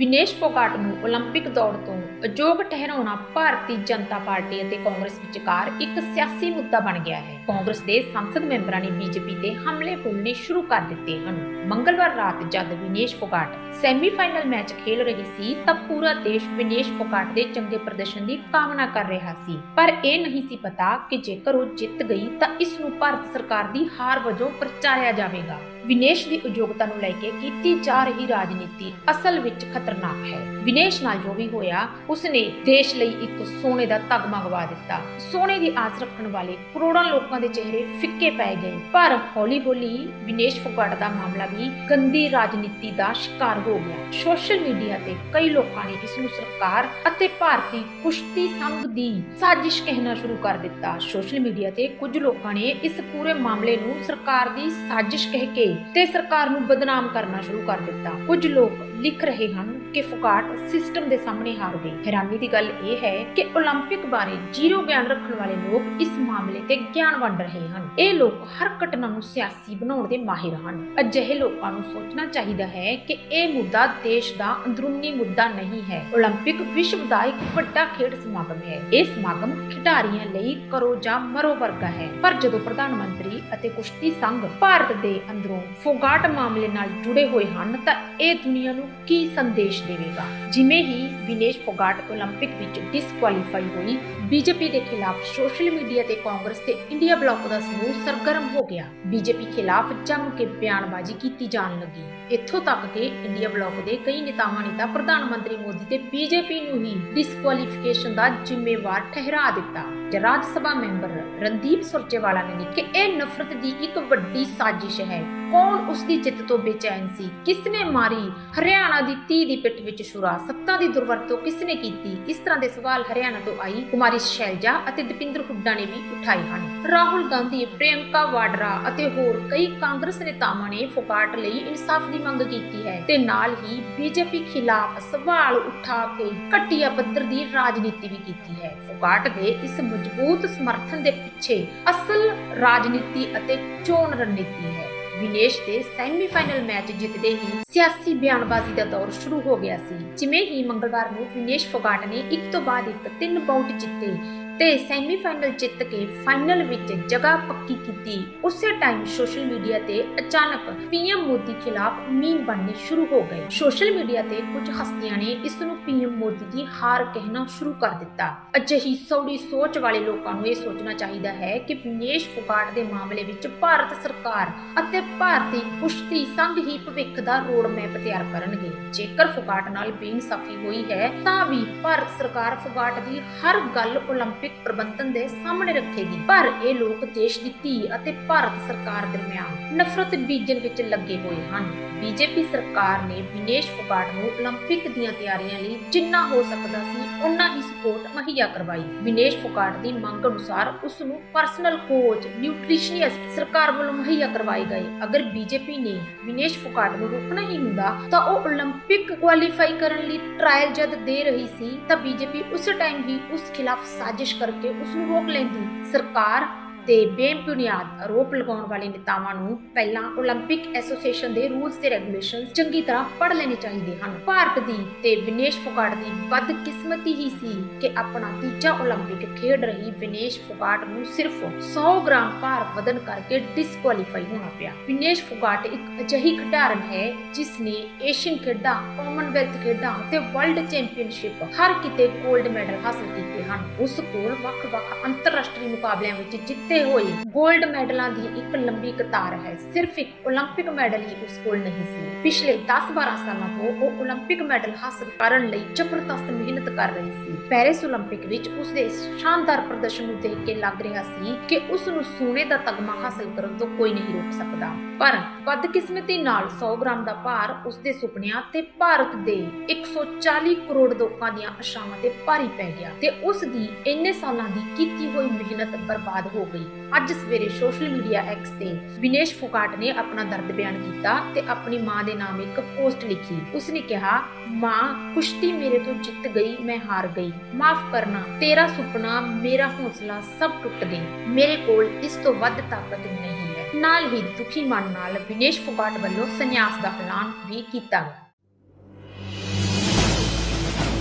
ਵਿਨੇਸ਼ ਫੋਗਾਟ ਨੂੰ 올림픽 ਦੌੜ ਤੋਂ ਅਯੋਗ ਠਹਿਰਾਉਣਾ ਭਾਰਤੀ ਜਨਤਾ ਪਾਰਟੀ ਅਤੇ ਕਾਂਗਰਸ ਵਿਚਕਾਰ ਇੱਕ ਸਿਆਸੀ ਮੁੱਦਾ ਬਣ ਗਿਆ ਹੈ ਕਾਂਗਰਸ ਦੇ ਸੰਸਦ ਮੈਂਬਰਾਂ ਨੇ ਬੀਜੇਪੀ ਤੇ ਹਮਲੇ ਬੋਲਣੇ ਸ਼ੁਰੂ ਕਰ ਦਿੱਤੇ ਹਨ ਮੰਗਲਵਾਰ ਰਾਤ ਜਦ ਵਿਨੇਸ਼ ਫੋਗਾਟ ਸੈਮੀਫਾਈਨਲ ਮੈਚ ਖੇਡ ਰਹੀ ਸੀ ਤਾਂ ਪੂਰਾ ਦੇਸ਼ ਵਿਨੇਸ਼ ਫੋਗਾਟ ਦੇ ਚੰਗੇ ਪ੍ਰਦਰਸ਼ਨ ਦੀ ਕਾਮਨਾ ਕਰ ਰਿਹਾ ਸੀ ਪਰ ਇਹ ਨਹੀਂ ਸੀ ਪਤਾ ਕਿ ਜੇਕਰ ਉਹ ਜਿੱਤ ਗਈ ਤਾਂ ਇਸ ਨੂੰ ਭਾਰਤ ਸਰਕਾਰ ਦੀ ਹਾਰ ਵਜੋਂ ਪ੍ਰਚਾਰਿਆ ਜਾਵੇਗਾ ਵਿਨੇਸ਼ ਦੀ ਉਦਯੋਗਤਾ ਨੂੰ ਲੈ ਕੇ ਕੀਤੀ ਜਾ ਰਹੀ ਰਾਜਨੀਤੀ ਅਸਲ ਵਿੱਚ ਖਤਰਨਾਕ ਹੈ। ਵਿਨੇਸ਼ ਨਾਲ ਜੋ ਵੀ ਹੋਇਆ, ਉਸਨੇ ਦੇਸ਼ ਲਈ ਇੱਕ ਸੋਨੇ ਦਾ ਤਗਮਾ ਗਵਾ ਦਿੱਤਾ। ਸੋਨੇ ਦੀ ਆਸ ਰੱਖਣ ਵਾਲੇ ਕਰੋੜਾਂ ਲੋਕਾਂ ਦੇ ਚਿਹਰੇ ਫਿੱਕੇ ਪੈ ਗਏ। ਪਰ ਹੌਲੀ-ਹੌਲੀ ਵਿਨੇਸ਼ ਫੋਗਾਟ ਦਾ ਮਾਮਲਾ ਵੀ ਗੰਦੀ ਰਾਜਨੀਤੀ ਦਾ ਸ਼ਿਕਾਰ ਹੋ ਗਿਆ। ਸੋਸ਼ਲ ਮੀਡੀਆ ਤੇ ਕਈ ਲੋਕਾਂ ਨੇ ਇਸ ਨੂੰ ਸਰਕਾਰ ਅਤੇ ਭਾਰਤੀ ਕੁਸ਼ਤੀ ਸੰਘ ਦੀ ਸਾਜ਼ਿਸ਼ ਕਹਿਣਾ ਸ਼ੁਰੂ ਕਰ ਦਿੱਤਾ। ਸੋਸ਼ਲ ਮੀਡੀਆ ਤੇ ਕੁਝ ਲੋਕਾਂ ਨੇ ਇਸ ਪੂਰੇ ਮਾਮਲੇ ਨੂੰ ਸਰਕਾਰ ਦੀ ਸਾਜ਼ਿਸ਼ ਕਹਿ ਕੇ ਤੇ ਸਰਕਾਰ ਨੂੰ ਬਦਨਾਮ ਕਰਨਾ ਸ਼ੁਰੂ ਕਰ ਦਿੱਤਾ। ਕੁਝ ਲੋਕ ਲਿਖ ਰਹੇ ਹਨ ਕਿ ਫੁਕਾਟ ਸਿਸਟਮ ਦੇ ਸਾਹਮਣੇ ਹਾਰ ਗਈ ਹੈਰਾਨੀ ਦੀ ਗੱਲ ਇਹ ਹੈ ਕਿ 올림픽 ਬਾਰੇ ਜ਼ੀਰੋ ਗਿਆਨ ਰੱਖਣ ਵਾਲੇ ਲੋਕ ਇਸ ਮਾਮਲੇ ਤੇ ਗਿਆਨ ਵੰਡ ਰਹੇ ਹਨ ਇਹ ਲੋਕ ਹਰ ਘਟਨਾ ਨੂੰ ਸਿਆਸੀ ਬਣਾਉਣ ਦੇ ਮਾਹਿਰ ਹਨ ਅਜਿਹੇ ਲੋਕਾਂ ਨੂੰ ਸੋਚਣਾ ਚਾਹੀਦਾ ਹੈ ਕਿ ਇਹ ਮੁੱਦਾ ਦੇਸ਼ ਦਾ ਅੰਦਰੂਨੀ ਮੁੱਦਾ ਨਹੀਂ ਹੈ 올림픽 ਵਿਸ਼ਵ ਦਾ ਇੱਕ ਵੱਡਾ ਖੇਡ ਸਮਾਗਮ ਹੈ ਇਹ ਸਮਾਗਮ ਖਿਡਾਰੀਆਂ ਲਈ ਕਰੋ ਜਾਂ ਮਰੋ ਵਰਗਾ ਹੈ ਪਰ ਜਦੋਂ ਪ੍ਰਧਾਨ ਮੰਤਰੀ ਅਤੇ ਕੁਸ਼ਤੀ ਸੰਘ ਭਾਰਤ ਦੇ ਅੰਦਰੋਂ ਫੋਗਾਟ ਮਾਮਲੇ ਨਾਲ ਜੁੜੇ ਹੋਏ ਹਨ ਤਾਂ ਇਹ ਦੁਨੀਆ ਨੂੰ ਕੀ ਸੰਦੇਸ਼ ਦੇਵੇਗਾ ਜਿਵੇਂ ਹੀ ਵਿਨੇਸ਼ ਫੋਗਾਟ 올림픽 ਵਿੱਚ ਡਿਸਕੁਆਲੀਫਾਈ ਹੋਈ ਬੀਜੇਪੀ ਦੇ ਖਿਲਾਫ ਸੋਸ਼ਲ ਮੀਡੀਆ ਤੇ ਕਾਂਗਰਸ ਤੇ ਇੰਡੀਆ ਬਲਾਕ ਦਾ ਸਮੂਹ ਸਰਗਰਮ ਹੋ ਗਿਆ ਬੀਜੇਪੀ ਖਿਲਾਫ ਜੰਮ ਕੇ ਬਿਆਨਬਾਜ਼ੀ ਕੀਤੀ ਜਾਣ ਲੱਗੀ ਇੱਥੋਂ ਤੱਕ ਕਿ ਇੰਡੀਆ ਬਲਾਕ ਦੇ ਕਈ ਨੇਤਾਵਾਂ ਨੇ ਤਾਂ ਪ੍ਰਧਾਨ ਮੰਤਰੀ ਮੋਦੀ ਤੇ ਬੀਜੇਪੀ ਨੂੰ ਹੀ ਡਿਸਕੁਆਲੀਫਿਕੇਸ਼ਨ ਦਾ ਜ਼ਿੰਮੇਵਾਰ ਠਹਿਰਾ ਦਿੱਤਾ ਤੇ ਰਾਜ ਸਭਾ ਮੈਂਬਰ ਰਣਦੀਪ ਸੁਰਜੇਵਾਲਾ ਨੇ ਲਿਖਿਆ ਕਿ ਇਹ ਨਫ਼ਰਤ ਦੀ ਇੱਕ ਵੱਡੀ ਸਾਜ਼ਿਸ਼ ਹੈ। ਕੌਣ ਉਸ ਦੀ ਜਿੱਤ ਤੋਂ ਬੇਚੈਨ ਸੀ? ਕਿਸ ਨੇ ਮਾਰੀ? ਹਰਿਆਣਾ ਦੀ ਧੀ ਦੀ ਪਿੱਠ ਵਿੱਚ ਛੁਰਾ। ਸੱਤਾ ਦੀ ਦੁਰਵਰਤੋਂ ਕਿਸ ਨੇ ਕੀਤੀ? ਇਸ ਤਰ੍ਹਾਂ ਦੇ ਸਵਾਲ ਹਰਿਆਣਾ ਤੋਂ ਆਈ ਕੁਮਾਰੀ ਸ਼ੈਲਜਾ ਅਤੇ ਦਪਿੰਦਰ ਹੁੱਡਾ ਨੇ ਵੀ ਉਠਾਏ ਹਨ। ਰਾਹੁਲ ਗਾਂਧੀ, ਪ੍ਰਿਯੰਕਾ ਵਾਡਰਾ ਅਤੇ ਹੋਰ ਕਈ ਕਾਂਗਰਸ ਨੇਤਾਵਾਂ ਨੇ ਫੋਗਾਟ ਲਈ ਇਨਸਾਫ ਦੀ ਮੰਗ ਕੀਤੀ ਹੈ ਤੇ ਨਾਲ ਹੀ ਬੀਜੇਪੀ ਖਿਲਾਫ ਸਵਾਲ ਉਠਾ ਕੇ ਘਟੀਆ ਪੱਧਰ ਦੀ ਰਾਜਨੀਤੀ ਵੀ ਕੀਤੀ ਹੈ। ਫੋਗਾਟ ਦੇ ਇਸ ਮਜ਼ਬੂਤ ਸਮਰਥਨ ਦੇ ਪਿੱਛੇ ਅਸਲ ਰਾਜਨੀਤੀ ਅਤੇ ਚੋਣ ਰਣਨੀਤੀ ਹੈ। ਵਿਨੇਸ਼ ਦੇ ਸੈਮੀਫਾਈਨਲ ਮੈਚ ਜਿੱਤਦੇ ਹੀ ਸਿਆਸੀ ਬਿਆਨਬਾਜ਼ੀ ਦਾ ਦੌਰ ਸ਼ੁਰੂ ਹੋ ਗਿਆ ਸੀ। ਜਿਵੇਂ ਹੀ ਮੰਗਲਵਾਰ ਨੂੰ ਵਿਨੇਸ਼ ਫੋਗਾਟ ਨੇ ਇੱਕ ਤੋਂ ਬਾਅਦ ਇੱਕ ਤਿੰਨ ਬਾਊਟ ਜਿੱਤੇ ਤੇ ਸੈਮੀਫਾਈਨਲ ਜਿੱਤ ਕੇ ਫਾਈਨਲ ਵਿੱਚ ਜਗ੍ਹਾ ਪੱਕੀ ਕੀਤੀ ਉਸੇ ਟਾਈਮ ਸੋਸ਼ਲ ਮੀਡੀਆ ਤੇ ਅਚਾਨਕ ਪੀਐਮ ਮੋਦੀ ਖਿਲਾਫ ਮੀਮ ਬਣਨੇ ਸ਼ੁਰੂ ਹੋ ਗਏ ਸੋਸ਼ਲ ਮੀਡੀਆ ਤੇ ਕੁਝ ਹਸਤੀਆਂ ਨੇ ਇਸ ਨੂੰ ਪੀਐਮ ਮੋਦੀ ਦੀ ਹਾਰ ਕਹਿਣਾ ਸ਼ੁਰੂ ਕਰ ਦਿੱਤਾ ਅਜਿਹੀ ਸੌੜੀ ਸੋਚ ਵਾਲੇ ਲੋਕਾਂ ਨੂੰ ਇਹ ਸੋਚਣਾ ਚਾਹੀਦਾ ਹੈ ਕਿ ਵਿਨੇਸ਼ ਫੋਗਾਟ ਦੇ ਮਾਮਲੇ ਵਿੱਚ ਭਾਰਤ ਸਰਕਾਰ ਅਤੇ ਭਾਰਤੀ ਕੁਸ਼ਤੀ ਸੰਘ ਹੀ ਭਵਿੱਖ ਦਾ ਰੋਡ ਮੈਪ ਤਿਆਰ ਕਰਨਗੇ ਜੇਕਰ ਫੋਗਾਟ ਨਾਲ ਬੇਇਨਸਾਫੀ ਹੋਈ ਹੈ ਤਾਂ ਵੀ ਭਾਰਤ ਸਰਕਾਰ ਫੋਗਾਟ ਦੀ ਹਰ ਗੱਲ 올림픽 ਪ੍ਰਬੰਧਨ ਦੇ ਸਾਹਮਣੇ ਰੱਖੇਗੀ ਪਰ ਇਹ ਲੋਕ ਦੇਸ਼ ਦੀ ਧੀ ਅਤੇ ਭਾਰਤ ਸਰਕਾਰ ਦਰਮਿਆਨ ਨਫ਼ਰਤ ਬੀਜਣ ਵਿੱਚ ਲੱਗੇ ਹੋਏ ਹਨ ਬੀਜੇਪੀ ਸਰਕਾਰ ਨੇ ਵਿਨੇਸ਼ ਫੋਗਾਟ ਨੂੰ 올림픽 ਦੀਆਂ ਤਿਆਰੀਆਂ ਲਈ ਜਿੰਨਾ ਹੋ ਸਕਦਾ ਸੀ ਉਨਾ ਹੀ ਸਪੋਰਟ ਮੁਹੱਈਆ ਕਰਵਾਈ ਵਿਨੇਸ਼ ਫੋਗਾਟ ਦੀ ਮੰਗ ਅਨੁਸਾਰ ਉਸ ਨੂੰ ਪਰਸਨਲ ਕੋਚ ਨਿਊਟ੍ਰੀਸ਼ਨੀਅਸਟ ਸਰਕਾਰ ਵੱਲੋਂ ਮੁਹੱਈਆ ਕਰਵਾਏ ਗਏ ਅਗਰ ਬੀਜੇਪੀ ਨੇ ਵਿਨੇਸ਼ ਫੋਗਾਟ ਨੂੰ ਰੋਕਣਾ ਹੀ ਹੁੰਦਾ ਤਾਂ ਉਹ 올림픽 ਕੁਆਲੀਫਾਈ ਕਰਨ ਲਈ ਟ੍ਰਾਇਲ ਜਦ ਦੇ ਰਹੀ ਸੀ ਤਾਂ ਬੀਜੇਪੀ ਉਸ ਟਾਈਮ ਹੀ ਉਸ ਖਿਲਾਫ ਸਾਜ਼ਿਸ਼ ਕਰਕੇ ਉਸ ਨੂੰ ਰੋਕ ਲੈਂਦੀ। ਸਰਕਾਰ ਤੇ ਬੇਬੁਨਿਆਦ ਆਰੋਪ ਲਗਾਉਣ ਵਾਲੇ ਨੇਤਾਵਾਂ ਨੂੰ ਪਹਿਲਾਂ 올림픽 ਐਸੋਸੀਏਸ਼ਨ ਦੇ ਰੂਲਸ ਤੇ ਰੈਗੂਲੇਸ਼ਨ ਚੰਗੀ ਤਰ੍ਹਾਂ ਪੜ੍ਹ ਲੈਣੇ ਚਾਹੀਦੇ ਹਨ। ਭਾਰਤ ਦੀ ਤੇ ਵਿਨੇਸ਼ ਫੋਗਾਟ ਦੀ ਬਦਕਿਸਮਤੀ ਹੀ ਸੀ ਕਿ ਆਪਣਾ ਤੀਜਾ 올림픽 ਖੇਡ ਰਹੀ ਵਿਨੇਸ਼ ਫੋਗਾਟ ਨੂੰ ਸਿਰਫ 100 ਗ੍ਰਾਮ ਭਾਰ ਵਧਨ ਕਰਕੇ ਡਿਸਕੁਆਲੀਫਾਈ ਹੋਣਾ ਪਿਆ। ਵਿਨੇਸ਼ ਫੁਕਾਟ ਇੱਕ ਅਜਿਹੀ ਖਿਡਾਰਨ ਹੈ ਜਿਸ ਨੇ ਏਸ਼ੀਅਨ ਖੇਡਾਂ ਕਾਮਨਵੈਲਥ ਖੇਡਾਂ ਤੇ ਵਰਲਡ ਚੈਂਪੀਅਨਸ਼ਿਪ ਹਰ ਕਿਤੇ 골ਡ ਮੈਡਲ ਹਾਸਲ ਕੀਤੇ ਹਨ। ਉਸ ਕੋਲ ਵੱਖ-ਵੱਖ ਅੰਤਰਰਾਸ਼ਟਰੀ ਮੁਕਾਬਲਿਆਂ ਵਿੱਚ ਜਿੱਤ ਜਿੱਤੇ ਹੋਏ 골ਡ ਮੈਡਲਾਂ ਦੀ ਇੱਕ ਲੰਬੀ ਕਤਾਰ ਹੈ। ਸਿਰਫ ਇੱਕ 올림픽 ਮੈਡਲ ਹੀ ਉਸ ਕੋਲ ਨਹੀਂ ਸੀ। ਪਿਛਲੇ 10-12 ਸਾਲਾਂ ਤੋਂ ਉਹ 올림픽 ਮੈਡਲ ਹਾਸਲ ਕਰਨ ਲਈ ਜ਼ਬਰਦਸਤ ਮਿਹਨਤ ਕਰ ਰਹੀ ਸੀ। ਪੈਰਿਸ 올림픽 ਵਿੱਚ ਉਸ ਦੇ ਸ਼ਾਨਦਾਰ ਪ੍ਰਦਰਸ਼ਨ ਨੂੰ ਦੇਖ ਕੇ ਲੱਗ ਰਿਹਾ ਸੀ ਕਿ ਉਸ ਨੂੰ ਸੋਨੇ ਦਾ ਤਗਮਾ ਹਾਸਲ ਕਰਨ ਤੋਂ ਕੋਈ ਨਹੀਂ ਰੋਕ ਸਕਦਾ। ਪਰ ਬਦਕਿਸਮਤੀ ਨਾਲ 100 ਗ੍ਰਾਮ ਦਾ ਭਾਰ ਉਸ ਦੇ ਸੁਪਨਿਆਂ ਤੇ ਭਾਰਤ ਦੇ 140 ਕਰੋੜ ਲੋਕਾਂ ਦੀਆਂ ਆਸ਼ਾਵਾਂ ਤੇ ਭਾਰੀ ਪੈ ਗਿਆ ਤੇ ਉਸ ਦੀ ਇੰਨੇ ਸਾਲਾਂ ਦੀ ਕੀਤੀ ਹੋਈ ਮਿਹਨਤ ਬਰਬਾਦ ਹੋ ਗਈ। ਅੱਜ ਸਵੇਰੇ ਸੋਸ਼ਲ ਮੀਡੀਆ ਐਕਸ ਤੇ ਵਿਨੇਸ਼ ਫੋਗਾਟ ਨੇ ਆਪਣਾ ਦਰਦ ਬਿਆਨ ਕੀਤਾ ਤੇ ਆਪਣੀ ਮਾਂ ਦੇ ਨਾਮ ਇੱਕ ਪੋਸਟ ਲਿਖੀ। ਉਸਨੇ ਕਿਹਾ, ਮਾਂ, ਕੁਸ਼ਤੀ ਮੇਰੇ ਤੋਂ ਜਿੱਤ ਗਈ, ਮੈਂ ਹਾਰ ਗਈ। ਮਾਫ ਕਰਨਾ, ਤੇਰਾ ਸੁਪਨਾ, ਮੇਰਾ ਹੌਸਲਾ ਸਭ ਟੁੱਟ ਗਏ। ਮੇਰੇ ਕੋਲ ਇਸ ਤੋਂ ਵੱਧ ਤਾਕਤ ਨਹੀਂ ਹੈ। ਨਾਲ ਹੀ ਦੁਖੀ ਮਨ ਨਾਲ ਵਿਨੇਸ਼ ਫੋਗਾਟ ਵੱਲੋਂ ਸੰਨਿਆਸ ਦਾ ਐਲਾਨ ਵੀ ਕੀਤਾ।